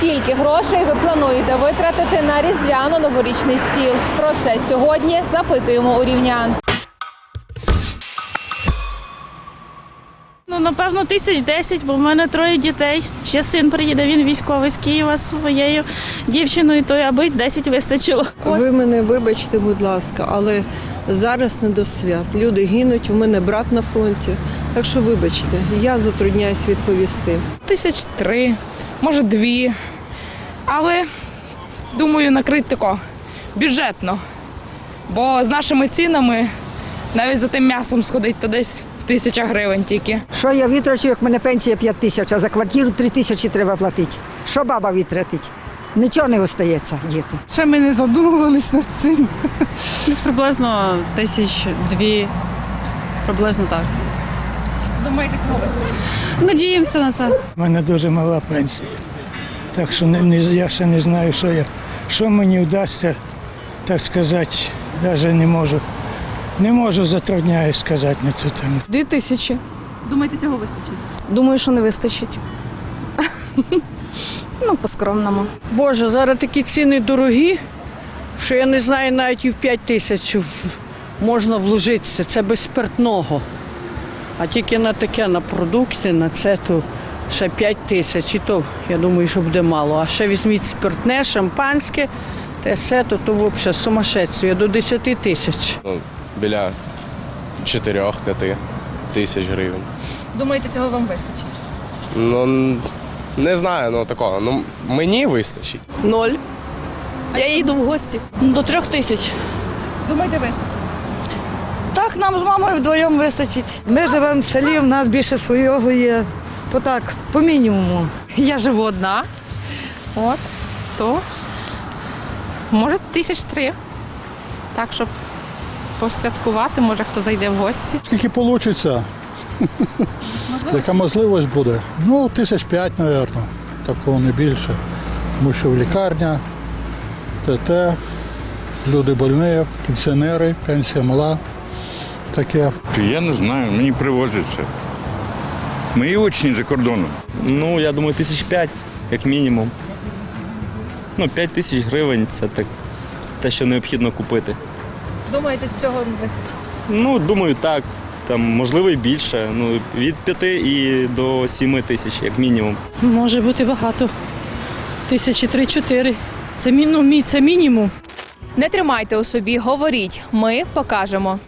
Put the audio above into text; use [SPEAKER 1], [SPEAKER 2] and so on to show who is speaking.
[SPEAKER 1] Скільки грошей ви плануєте витратити на різдвяно-новорічний стіл? Про це сьогодні запитуємо у рівнян.
[SPEAKER 2] Ну, напевно, тисяч десять, бо в мене троє дітей. Ще син приїде, він військовий з Києва зі своєю дівчиною, то аби 10 вистачило.
[SPEAKER 3] Ви мене вибачте, будь ласка, але зараз не до свят. Люди гинуть, у мене брат на фронті. Так що вибачте, я затрудняюсь відповісти.
[SPEAKER 4] Тисяч три, може дві. Але думаю, накрити тако бюджетно. Бо з нашими цінами навіть за тим м'ясом сходить то десь тисяча гривень тільки.
[SPEAKER 5] Що я витрачу, як в мене пенсія 5 тисяч, а за квартиру 3 тисячі треба платити. Що баба витратить? Нічого не остається, діти.
[SPEAKER 6] Ще ми не задумувались над цим.
[SPEAKER 7] Десь приблизно тисяч дві, приблизно так.
[SPEAKER 1] Думаєте, цього вистачить?
[SPEAKER 7] Надіємося на це.
[SPEAKER 8] У мене дуже мала пенсія. Так що не, не, я ще не знаю, що, я, що мені вдасться, так сказати, навіть не можу. Не можу затрудняюсь сказати на цю тему.
[SPEAKER 4] Дві тисячі.
[SPEAKER 1] Думаєте, цього вистачить?
[SPEAKER 4] Думаю, що не вистачить. ну, по-скромному.
[SPEAKER 9] Боже, зараз такі ціни дорогі, що я не знаю навіть і в 5 тисяч можна вложитися. Це без спиртного. А тільки на таке, на продукти, на це, то ще 5 тисяч. І то, я думаю, що буде мало. А ще візьміть спиртне, шампанське, те все, то, то взагалі сумасшедшие, до 10 тисяч.
[SPEAKER 10] ну, біля 4-5 тисяч гривень.
[SPEAKER 1] Думаєте, цього вам вистачить?
[SPEAKER 10] Ну, не знаю, ну такого. Ну, мені вистачить.
[SPEAKER 3] Ноль. Я їду в гості.
[SPEAKER 4] До трьох тисяч.
[SPEAKER 1] Думаєте, вистачить?
[SPEAKER 4] Так, нам з мамою вдвоєм вистачить.
[SPEAKER 5] Ми живемо в селі, в нас більше свого є. То так, по мінімуму.
[SPEAKER 11] Я живу одна. От, то може тисяч три. Так, щоб посвяткувати, може хто зайде в гості.
[SPEAKER 6] Скільки вийде? Яка можливість буде? Ну, тисяч п'ять, мабуть. Такого не більше. Тому що в лікарня, ТТ, люди больні, пенсіонери, пенсія мала. Таке.
[SPEAKER 12] Я не знаю, мені привозиться. Мої учні за кордоном.
[SPEAKER 13] Ну, я думаю, тисяч п'ять, як мінімум. Ну, п'ять тисяч гривень це так, те, що необхідно купити.
[SPEAKER 1] Думаєте, цього вистачить?
[SPEAKER 13] Ну, думаю, так. Там, можливо, і більше. Ну, від п'яти і до сіми тисяч, як мінімум.
[SPEAKER 2] Може бути багато. Тисячі три-чотири. Це, мінімум, це мінімум.
[SPEAKER 1] Не тримайте у собі, говоріть. Ми покажемо.